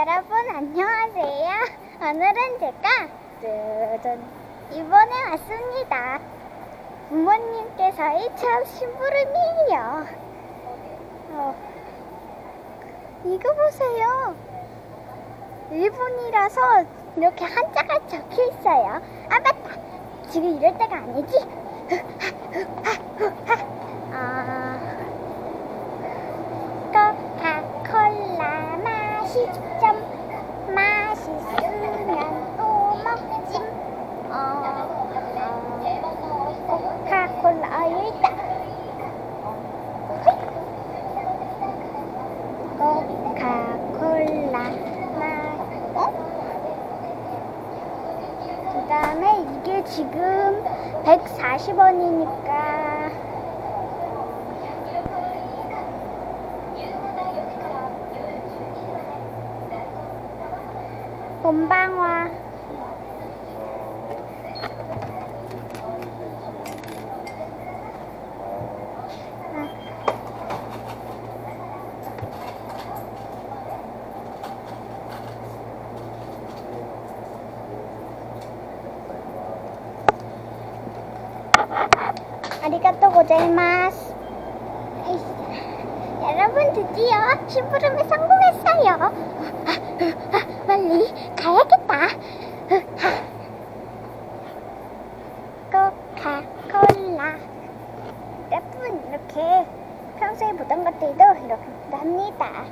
여러분 안녕하세요. 오늘은 제가 짜잔 이번에 왔습니다. 부모님께서의 첫 심부름이에요. 어, 이거 보세요. 일본이라서 이렇게 한자가 적혀 있어요. 아 맞다. 지금 이럴 때가 아니지. 으면 또 먹지 어, 어, 코카콜라 어, 여기 있다 코카콜라 맛 어? 그 다음에 이게 지금 140원이니까 봄방화. 아리가또 고자이마스. 여러분 드디어 심부름에 성공했어요 달라. 몇 분 이렇게 평소에 보던 것들도 이렇게 합니다.